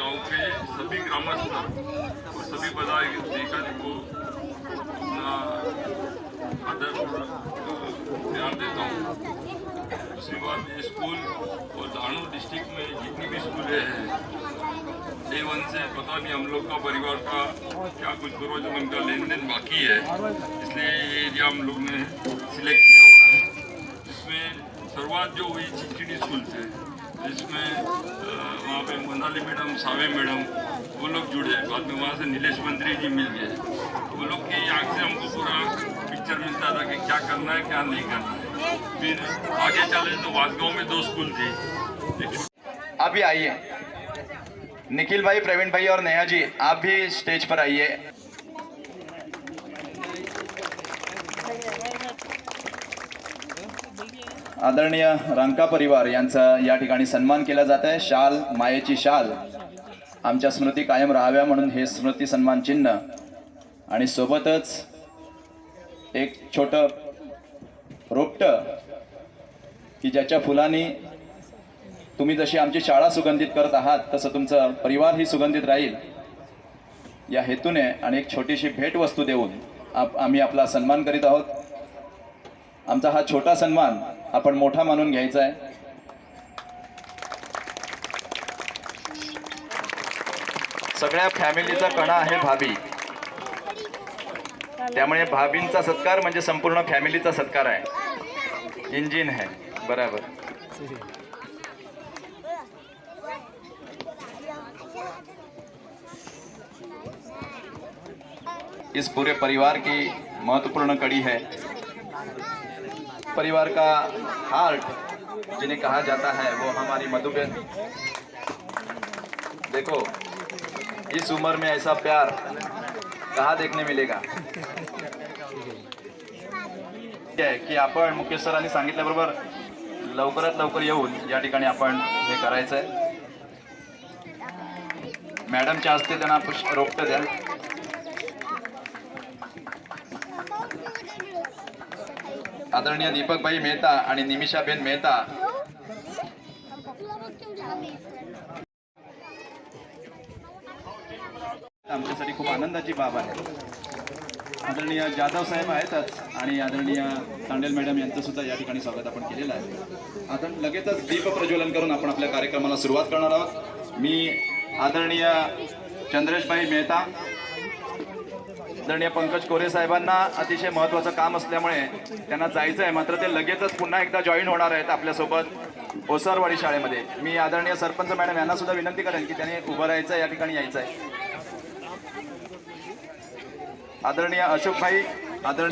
गाँव के सभी ग्रामस्थ और सभी पदाधिकारी को अपना आदरपूर्वक ध्यान देता हूँ दूसरी बात ये स्कूल और दानू डिस्ट्रिक्ट में जितनी भी स्कूलें हैं डे वन से पता नहीं हम लोग का परिवार का क्या कुछ पूर्व जन्म का लेन देन बाकी है। इसलिए ये एरिया हम लोग ने सिलेक्ट किया हुआ है। इसमें शुरुआत जो हुई चिचड़ी स्कूल से जिसमें मनाली मैडम, सावे मैडम, वो लोग जुड़े बाद में वहाँ से नीलेश मंत्री जी मिल गए। वो लोग की आँख से हमको पूरा पिक्चर मिलता था कि क्या करना है, क्या नहीं करना है। फिर आगे चले तो वासगांव में दो स्कूल थे। अभी आइए। निखिल भाई, प्रवीण भाई और नेहा जी, आप भी स्टेज पर आइए। आदरणीय रांका परिवार यांचा या ठिकाणी सन्मान केला जात आहे. शाल मायेची शाल. आमच्या स्मृती कायम राहाव्या म्हणून हे स्मृती सन्मान चिन्ह आणि सोबतच एक छोटं रोपटं की ज्याच्या फुलांनी तुम्ही जशी आमची शाळा सुगंधित करत आहात तसं तुमचं परिवारही सुगंधित राहील. या हेतूने आणि एक छोटीशी भेटवस्तू देऊन आप आम्ही आपला सन्मान करीत आहोत. आमचा हा छोटा सन्मान आपण मोठा मानून घ्यायचा आहे. सगळ्या फॅमिलीचा कणा आहे भाभी. त्यामुळे भाभींचा सत्कार म्हणजे संपूर्ण फॅमिलीचा सत्कार आहे. इंजिन आहे. बरोबर. इस पूरे परिवार की महत्त्वपूर्ण कड़ी है. परिवार का हार्ट जिन्हें कहा जाता है वो हमारी मधुबेन देखो इस उम्र में ऐसा प्यार कहाँ देखने मिलेगा? कि की आपण मुकेश सरांनी सांगितल्याबरोबर लवकरात लवकर येऊन या ठिकाणी आपण हे करायचं आहे मॅडमच्या हस्ते त्यांना पुष्प रोपटं द्या. आदरणीय दीपकभाई मेहता आणि निमिषाबेन मेहता. आमच्यासाठी खूप आनंदाची बाब आहे. आदरणीय जाधव साहेब आहेतच आणि आदरणीय तांडेल मॅडम यांचं सुद्धा या ठिकाणी स्वागत आपण केलेलं आहे. आता लगेचच दीप प्रज्वलन करून आपण आपल्या कार्यक्रमाला सुरुवात करणार आहोत. मी आदरणीय चंद्रेशभाई मेहता आदरणीय पंकज कोरे साहेबांना अतिशय महत्त्वाचं काम असल्यामुळे त्यांना जायचं आहे मात्र ते लगेचच पुन्हा एकदा जॉईन होणार आहेत आपल्यासोबत ओसरवाडी शाळेमध्ये. मी आदरणीय सरपंच मॅडम यांना सुद्धा विनंती करेन की त्यांनी उभं राहायचं या ठिकाणी यायचं आहे आदरणीय अशोकभाई आदरणीय